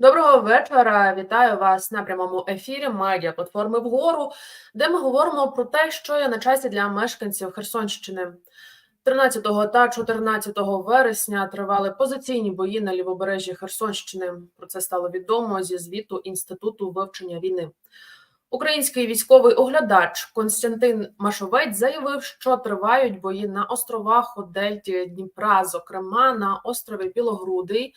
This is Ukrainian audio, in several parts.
Доброго вечора. Вітаю вас на прямому ефірі медіа платформи вгору, де ми говоримо про те, що є на часі для мешканців Херсонщини. 13 та 14 вересня тривали позиційні бої на лівобережжі Херсонщини. Про це стало відомо зі звіту Інституту вивчення війни. Український військовий оглядач Константин Машовець заявив, що тривають бої на островах у Дельті Дніпра, зокрема на острові Білогрудий,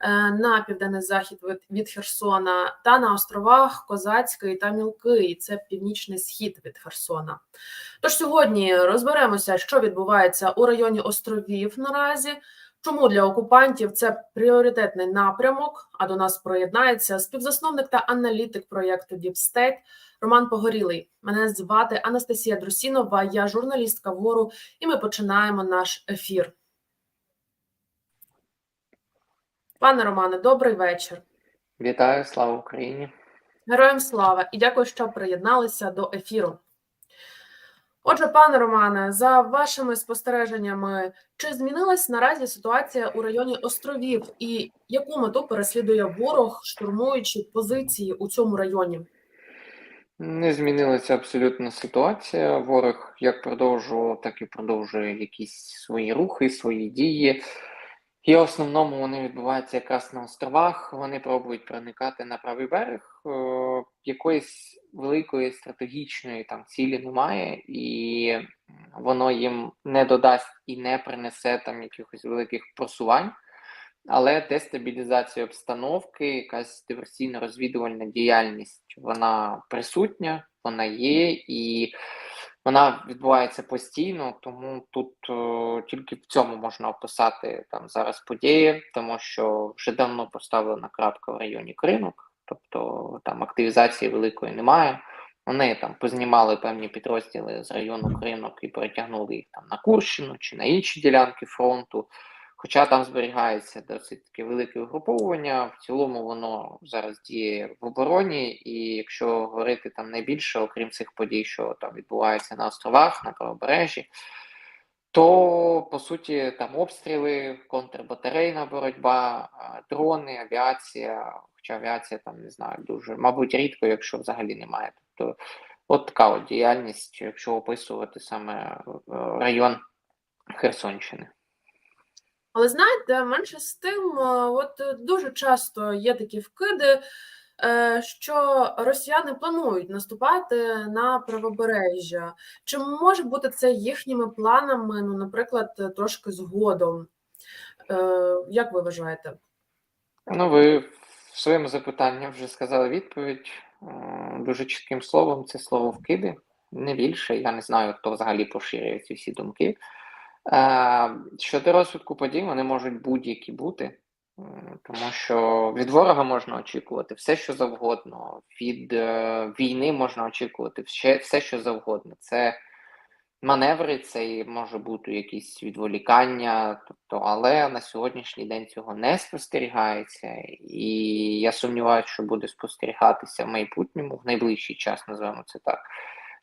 е, на південний захід від, Херсона, та на островах Козацький та Мілкий. Це північний схід від Херсона. Тож сьогодні розберемося, що відбувається у районі островів наразі. Чому для окупантів це пріоритетний напрямок? А до нас приєднається співзасновник та аналітик проєкту State Роман Погорілий. Мене звати Анастасія Друсінова, я журналістка вгору, і ми починаємо наш ефір. Пане Романе, добрий вечір. Вітаю, слава Україні! Героям слава і дякую, що приєдналися до ефіру. Отже, пане Романе, за вашими спостереженнями, чи змінилась наразі ситуація у районі островів, і яку мету переслідує ворог, штурмуючи позиції у цьому районі? Не змінилася абсолютно ситуація. Ворог як продовжував, так і продовжує якісь свої рухи, свої дії. І в основному вони відбуваються якраз на островах. Вони пробують проникати на правий берег. Е, якоїсь великої стратегічної там цілі немає, і воно їм не додасть і не принесе там якихось великих просувань. Але дестабілізація обстановки, якась диверсійно-розвідувальна діяльність, вона присутня, вона є, і вона відбувається постійно, тому тут о, тільки в цьому можна описати там зараз події, тому що вже давно поставлена крапка в районі кринок, тобто там активізації великої немає. Вони там познімали певні підрозділи з району кринок і перетягнули їх там на Курщину чи на інші ділянки фронту. Хоча там зберігається досить таке велике угруповування, в цілому воно зараз діє в обороні, і якщо говорити там найбільше, окрім цих подій, що там відбуваються на островах, на правобережжі, то по суті там обстріли, контрбатарейна боротьба, дрони, авіація, хоча авіація там не знаю, дуже, мабуть, рідко, якщо взагалі немає. Тобто, от така от діяльність, якщо описувати саме е, район Херсонщини. Але знаєте, менше з тим, от дуже часто є такі вкиди, е, що росіяни планують наступати на правобережжя. Чи може бути це їхніми планами, ну, наприклад, трошки згодом? Е, як ви вважаєте? Ну, ви в своєму запитанні вже сказали відповідь дуже чітким словом. Це слово вкиди, не більше. Я не знаю, хто взагалі поширює ці всі думки. Щодо розвитку подій, вони можуть будь-які бути, тому що від ворога можна очікувати все, що завгодно, від е, війни можна очікувати все, що завгодно. Це маневри, це може бути якісь відволікання, тобто, але на сьогоднішній день цього не спостерігається, і я сумніваюся, що буде спостерігатися в майбутньому, в найближчий час, називаємо це так.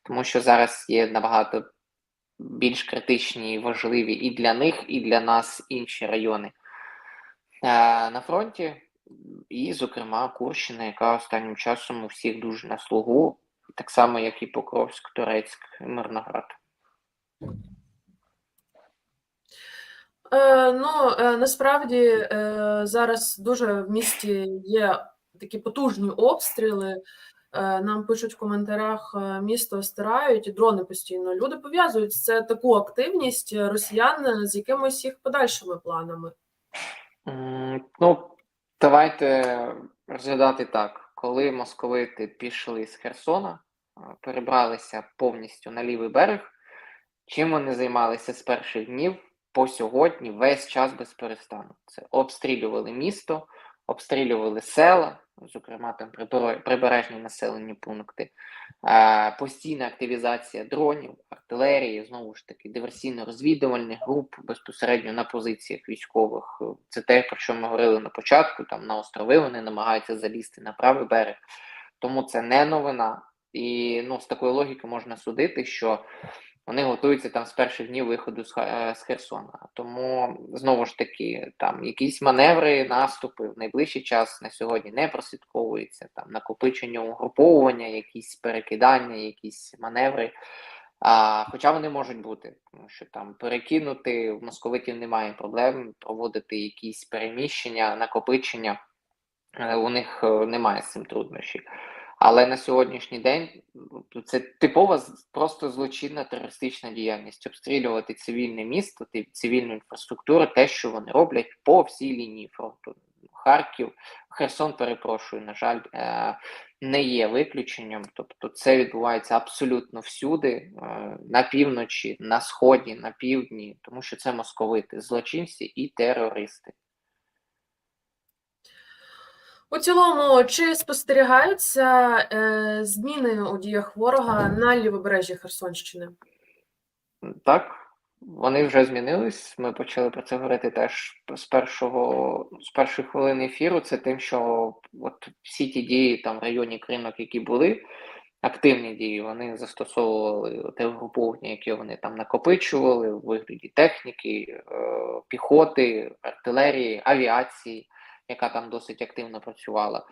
Тому що зараз є набагато більш критичні і важливі і для них, і для нас інші райони е, на фронті, і, зокрема, Курщина, яка останнім часом у всіх дуже на слугу, так само, як і Покровськ, Турецьк, Мирноград. Е, ну, е, насправді е, зараз дуже в місті є такі потужні обстріли. Нам пишуть в коментарях, місто стирають і дрони постійно. Люди пов'язують це таку активність росіян з якимось їх подальшими планами. Ну, давайте розглядати так, коли московити пішли з Херсона, перебралися повністю на лівий берег. Чим вони займалися з перших днів по сьогодні весь час без перестану? Це обстрілювали місто, обстрілювали села зокрема там прибережні населені пункти, постійна активізація дронів, артилерії, знову ж таки, диверсійно-розвідувальних груп безпосередньо на позиціях військових. Це те, про що ми говорили на початку. Там на острови вони намагаються залізти на правий берег, тому це не новина. І ну, з такої логіки можна судити, що Вони готуються там з перших днів виходу з, е, з Херсона. Тому знову ж таки, там якісь маневри, наступи в найближчий час на сьогодні не прослідковуються. Там накопичення угруповування, якісь перекидання, якісь маневри. А, хоча вони можуть бути, тому що там перекинути в московитів немає проблем, проводити якісь переміщення, накопичення. е, У них е, немає з цим труднощів. Але на сьогоднішній день ну, це типова просто злочинна терористична діяльність. Обстрілювати цивільне місто, цивільну інфраструктуру, те, що вони роблять по всій лінії фронту. Харків, Херсон, перепрошую, на жаль, е, не є виключенням. Тобто це відбувається абсолютно всюди, е, на півночі, на сході, на півдні, тому що це московити, злочинці і терористи. У цілому, чи спостерігаються е, зміни у діях ворога на лівобережжі Херсонщини? Так, вони вже змінились. Ми почали про це говорити теж з першого з перших хвилин ефіру. Це тим, що от всі ті дії там в районі Кринок, які були, активні дії, вони застосовували те угруповання, яке вони там накопичували в вигляді техніки, е, піхоти, артилерії, авіації, яка там досить активно працювала.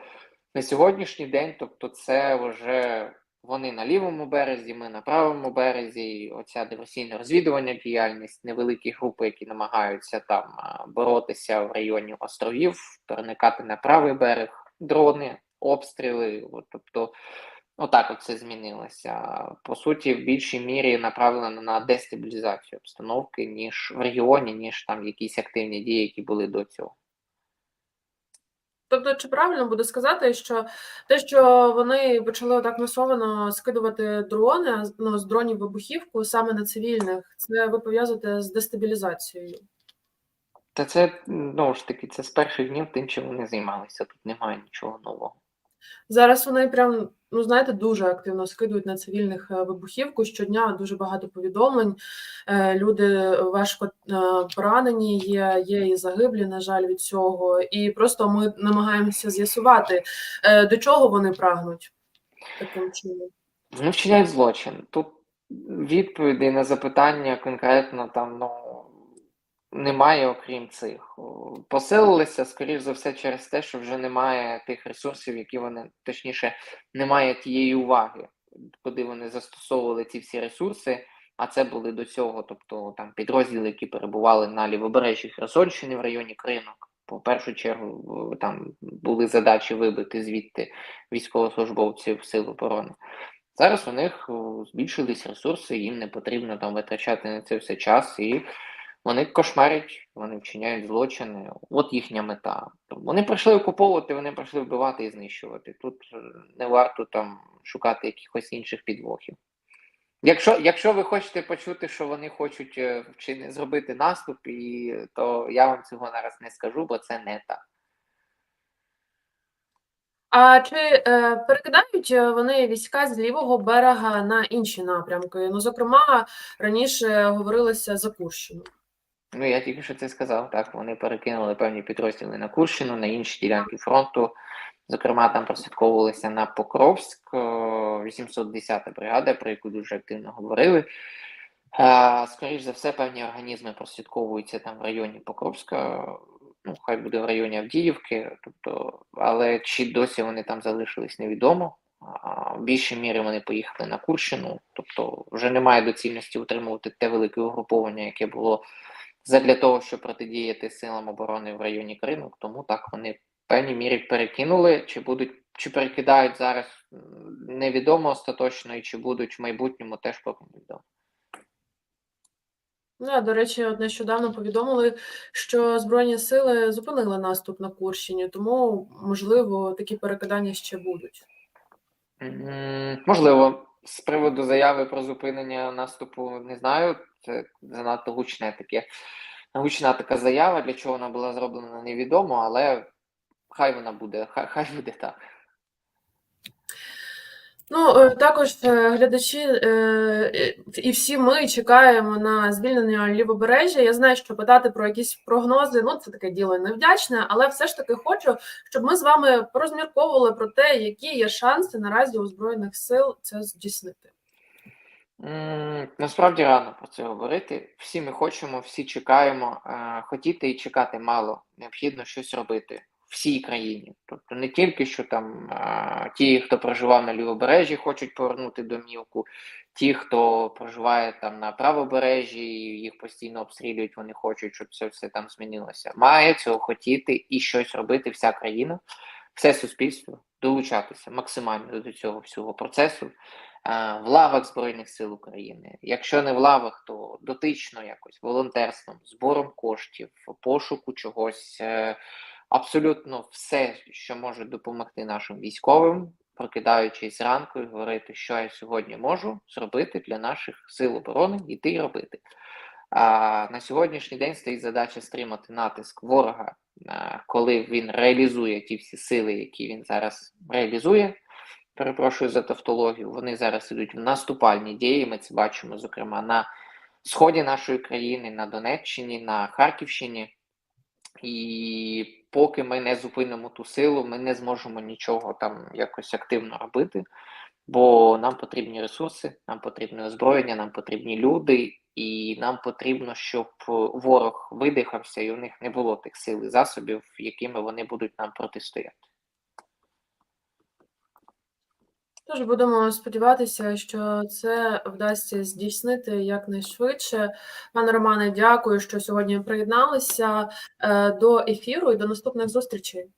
На сьогоднішній день, тобто, це вже вони на лівому березі, ми на правому березі. Оця диверсійно розвідувальна діяльність, невеликі групи, які намагаються там боротися в районі островів, переникати на правий берег, дрони, обстріли. Тобто, отак от це змінилося. По суті, в більшій мірі направлено на дестабілізацію обстановки, ніж в регіоні, ніж там якісь активні дії, які були до цього. Тобто, чи правильно буде сказати, що те, що вони почали так масово скидувати дрони, ну, з дронів вибухівку саме на цивільних, це ви пов'язуєте з дестабілізацією? Та це знову ж таки, це з перших днів тим, чим вони займалися. Тут немає нічого нового. Зараз вони прям, ну знаєте, дуже активно скидують на цивільних е, вибухівку. Щодня дуже багато повідомлень. Е, Люди важко е, поранені, є, є і загиблі, на жаль, від цього. І просто ми намагаємося з'ясувати, до чого вони прагнуть таким чином. Вони вчиняють злочин. Тут відповідей на запитання конкретно там ну немає, окрім цих. Посилилися, скоріш за все, через те, що вже немає тих ресурсів, які вони, точніше, немає тієї уваги, куди вони застосовували ці всі ресурси. А це були до цього, тобто там підрозділи, які перебували на лівобережжі Херсонщини в районі Кринок. По першу чергу там були задачі вибити звідти військовослужбовців сил оборони. Зараз у них збільшились ресурси, їм не потрібно там витрачати на це все час, і вони кошмарять, вони вчиняють злочини. От їхня мета. Вони прийшли окуповувати, вони прийшли вбивати і знищувати. Тут е, не варто там шукати якихось інших підвохів. Якщо, якщо ви хочете почути, що вони хочуть е, вчини, зробити наступ, і, то я вам цього зараз не скажу, бо це не так. А чи е, перекидають е, вони війська з лівого берега на інші напрямки? Ну, зокрема, раніше говорилося за Курщину. Ну, я тільки що це сказав. Так, вони перекинули певні підрозділи на Курщину, на інші ділянки фронту. Зокрема, там прослідковувалися на Покровськ, е, 810-та бригада, про яку дуже активно говорили. Е, Скоріш за все, певні організми прослідковуються там в районі Покровська, ну, хай буде в районі Авдіївки, тобто, але чи досі вони там залишились, невідомо. В більшій мірі вони поїхали на Курщину, тобто вже немає доцільності утримувати те велике угруповання, яке було задля того, щоб протидіяти силам оборони в районі Кринок, тому так вони в певній мірі перекинули, чи будуть, чи перекидають зараз, невідомо остаточно, і чи будуть в майбутньому теж поки невідомо. Ну, до речі, от нещодавно повідомили, що Збройні сили зупинили наступ на Курщині, тому, можливо, такі перекидання ще будуть. Можливо, з приводу заяви про зупинення наступу не знаю. Це занадто гучне таке. Гучна така заява, для чого вона була зроблена, невідомо, але хай вона буде, хай, хай буде так. Ну, е, також е, глядачі е, і всі ми чекаємо на звільнення лівобережжя. Я знаю, що питати про якісь прогнози, ну це таке діло невдячне, але все ж таки хочу, щоб ми з вами порозмірковували про те, які є шанси наразі у Збройних сил це здійснити. Насправді рано про це говорити. Всі ми хочемо, всі чекаємо. Хотіти і чекати мало. Необхідно щось робити всій країні. Тобто не тільки що там е, ті, хто проживав на лівобережжі, хочуть повернути домівку, ті, хто проживає там на правобережжі, їх постійно обстрілюють, вони хочуть, щоб це все там змінилося. Має цього хотіти і щось робити вся країна, все суспільство, долучатися максимально до цього всього процесу е, в лавах Збройних сил України. Якщо не в лавах, то дотично якось волонтерством, збором коштів, пошуку чогось. Е, Абсолютно все, що може допомогти нашим військовим, прокидаючись зранку і говорити, що я сьогодні можу зробити для наших сил оборони, іти і робити. А на сьогоднішній день стоїть задача стримати натиск ворога, а, коли він реалізує ті всі сили, які він зараз реалізує. Перепрошую за тавтологію. Вони зараз ідуть в наступальні дії. Ми це бачимо, зокрема, на сході нашої країни, на Донеччині, на Харківщині. І поки ми не зупинимо ту силу, ми не зможемо нічого там якось активно робити, бо нам потрібні ресурси, нам потрібне озброєння, нам потрібні люди, і нам потрібно, щоб ворог видихався, і у них не було тих сил і засобів, якими вони будуть нам протистояти. Тож будемо сподіватися, що це вдасться здійснити якнайшвидше. Пане Романе, дякую, що сьогодні приєдналися е, до ефіру і до наступних зустрічей.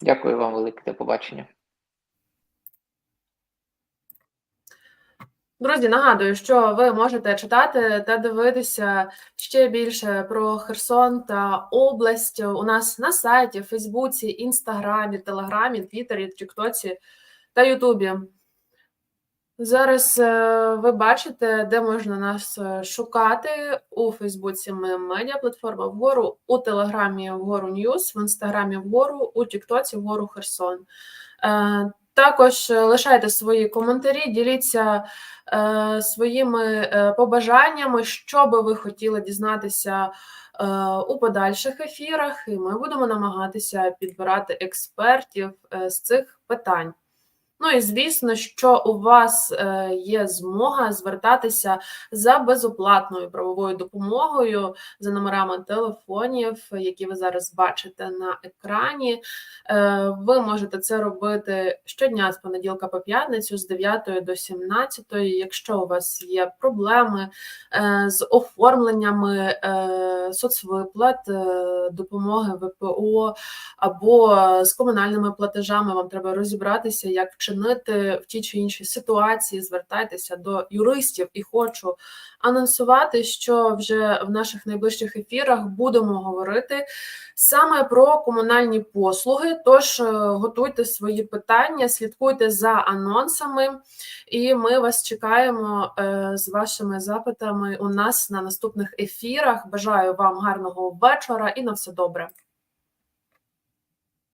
Дякую вам велике до побачення. Друзі, нагадую, що ви можете читати та дивитися ще більше про Херсон та область у нас на сайті, Фейсбуці, Інстаграмі, Телеграмі, Твіттері, Тіктоці та Ютубі. Зараз е, ви бачите, де можна нас е, шукати у Фейсбуці. Ми медіаплатформа вгору, у Телеграмі вгору Ньюс, в Інстаграмі вгору, у Тіктоці вгору Херсон. Е, Також лишайте свої коментарі, діліться своїми побажаннями, що би ви хотіли дізнатися у подальших ефірах, і ми будемо намагатися підбирати експертів з цих питань. Ну і звісно, що у вас е, є змога звертатися за безоплатною правовою допомогою за номерами телефонів, які ви зараз бачите на екрані. Е, Ви можете це робити щодня з понеділка по п'ятницю, з 9 до 17. Якщо у вас є проблеми е, з оформленнями соцвиплат, допомоги ВПО або з комунальними платежами, вам треба розібратися, як вчинити в тій чи іншій ситуації. Звертайтеся до юристів і хочу анонсувати, що вже в наших найближчих ефірах будемо говорити саме про комунальні послуги. Тож е, готуйте свої питання, слідкуйте за анонсами, і ми вас чекаємо е, з вашими запитами у нас на наступних ефірах. Бажаю вам гарного вечора і на все добре.